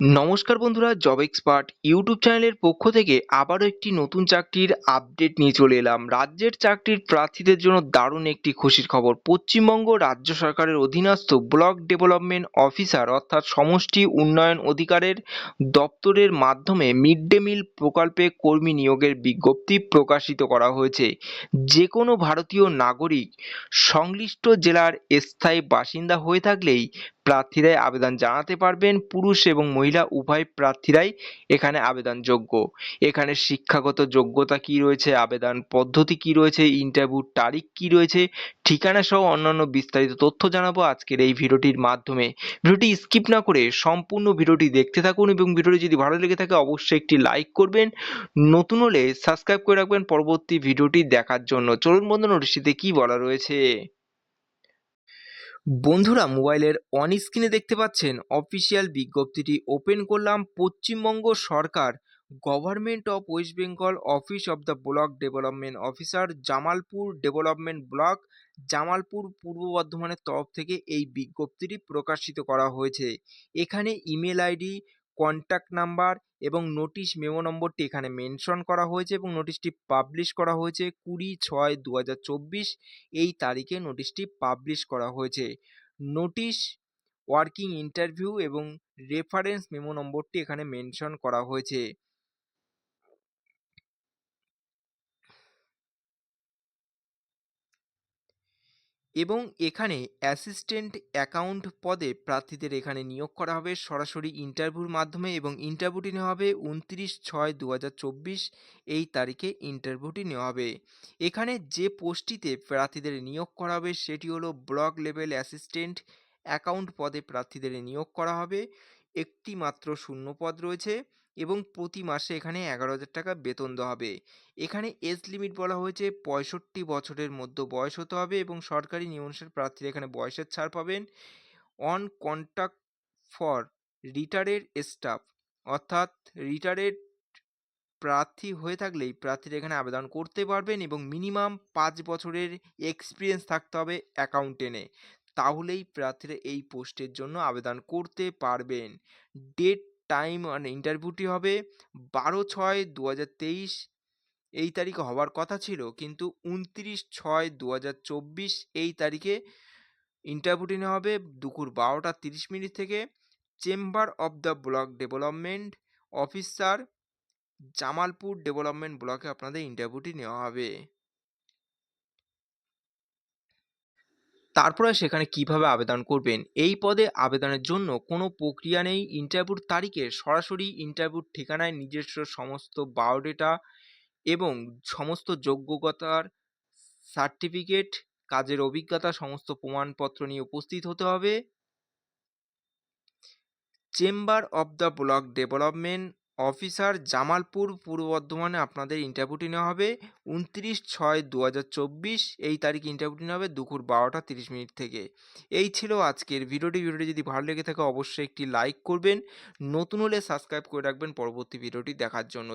নমস্কার বন্ধুরা job expert YouTube চ্যানেলের পক্ষ থেকে আবারও একটি নতুন চাকরির আপডেট নিয়ে চলে এলাম। রাজ্যের চাকরির প্রার্থীদের জন্য দারুণ একটি খুশির খবর। পশ্চিমবঙ্গ রাজ্য সরকারের অধীনস্থ ব্লক ডেভেলপমেন্ট অফিসার অর্থাৎ সমষ্টি উন্নয়ন অধিকারের দপ্তরের মাধ্যমে মিড ডে মিল প্রকল্পে কর্মী নিয়োগের বিজ্ঞপ্তি প্রকাশিত করা হয়েছে। যে কোনো ভারতীয় নাগরিক সংশ্লিষ্ট জেলার স্থায়ী বাসিন্দা হয়ে থাকলেই প্রার্থীরাই আবেদন জানাতে পারবেন। পুরুষ এবং মহিলা, উভয় প্রার্থীরাই এখানে আবেদনযোগ্য। এখানে শিক্ষাগত যোগ্যতা কি রয়েছে, আবেদন পদ্ধতি কি রয়েছে ইন্টারভিউর তারিখ কি রয়েছে, ঠিকানা সহ অন্যান্য বিস্তারিত তথ্য জানাব আজকের এই ভিডিওটির মাধ্যমে। ভিডিওটি স্কিপ না করে সম্পূর্ণ ভিডিওটি দেখতে থাকুন এবং ভিডিওটি যদি ভালো লেগে থাকে অবশ্যই একটি লাইক করবেন। নতুন হলে সাবস্ক্রাইব করে রাখবেন। পরবর্তী ভিডিওটি দেখার জন্য। চলুন বন্ধু নোটিশটিতে কি বলা রয়েছে? বন্ধুরা, মোবাইলের অন স্ক্রিনে দেখতে পাচ্ছেন অফিসিয়াল বিজ্ঞপ্তিটি ওপেন করলাম। পশ্চিমবঙ্গ সরকার government of West Bengal office of the block development officer Jamalpur development block Jamalpur Purba বর্ধমানের তরফ থেকে এই বিজ্ঞপ্তিটি প্রকাশিত করা হয়েছে। এখানে ইমেল আইডি কন্ট্যাক্ট নাম্বার এবং নোটিশ মেমো নম্বরটি এখানে মেনশন করা হয়েছে এবং নোটিশটি পাবলিশ করা হয়েছে কুড়ি ছয় দু এই তারিখে নোটিশটি পাবলিশ করা হয়েছে। নোটিশ ওয়ার্কিং ইন্টারভিউ এবং রেফারেন্স মেমো নম্বরটি এখানে মেনশন করা হয়েছে। এবং এখানে অ্যাসিস্ট্যান্ট অ্যাকাউন্ট পদে প্রার্থীদের এখানে নিয়োগ করা হবে সরাসরি ইন্টারভিউর মাধ্যমে এবং ইন্টারভিউটি নেওয়া হবে উনত্রিশ ছয় দু এই তারিখে ইন্টারভিউটি নেওয়া হবে। এখানে যে পোস্টটিতে প্রার্থীদের নিয়োগ করা হবে সেটি হলো ব্লক লেভেল অ্যাসিস্ট্যান্ট অ্যাকাউন্ট পদে প্রার্থীদের নিয়োগ করা হবে। একটি মাত্র শূন্য পদ রয়েছে এবং প্রতি মাসে এখানে এগারো হাজার টাকা বেতন দেওয়া হবে। এখানে এজ লিমিট বলা হয়েছে, পঁয়ষট্টি বছরের মধ্যে বয়স হতে হবে এবং সরকারি নিয়ম অনুসারে প্রার্থীরা এখানে বয়সের ছাড় পাবেন। On contact for retired staff অর্থাৎ রিটায়ার্ডেড প্রার্থী হয়ে থাকলেই প্রার্থীরা এখানে আবেদন করতে পারবেন এবং মিনিমাম পাঁচ বছরের এক্সপিরিয়েন্স থাকতে হবে অ্যাকাউন্টেন্টে তাহলেই প্রার্থীরা এই পোস্টের জন্য আবেদন করতে পারবেন। ডেট, টাইম আর ইন্টারভিউটি হবে বারো ছয় দু তেইশ। এই তারিখে হওয়ার কথা ছিল, কিন্তু উনত্রিশ ছয় দু চব্বিশ এই তারিখে ইন্টারভিউটি নেওয়া হবে দুপুর বারোটা তিরিশ মিনিট থেকে। Chamber of the block development officer Jamalpur development ব্লকে আপনাদের ইন্টারভিউটি নেওয়া হবে। তারপরে সেখানে কীভাবে আবেদন করবেন? এই পদে আবেদনের জন্য কোনো প্রক্রিয়া নেই। ইন্টারভিউর তারিখে সরাসরি ইন্টারভিউর ঠিকানায় নিজস্ব সমস্ত বায়োডেটা এবং সমস্ত যোগ্যতার সার্টিফিকেট কাজের অভিজ্ঞতা, সমস্ত প্রমাণপত্র নিয়ে উপস্থিত হতে হবে। Chamber of the block development officer Jamalpur Purba বর্ধমানে আপনাদের ইন্টারভিউটি নেওয়া হবে উনত্রিশ ছয় দু এই তারিখে ইন্টারভিউটি নেওয়া হবে দুপুর বারোটা তিরিশ মিনিট থেকে। এই ছিল আজকের ভিডিওটি। ভিডিওটি যদি ভালো লেগে থাকে অবশ্যই একটি লাইক করবেন। নতুন হলে সাবস্ক্রাইব করে রাখবেন। পরবর্তী ভিডিওটি দেখার জন্য।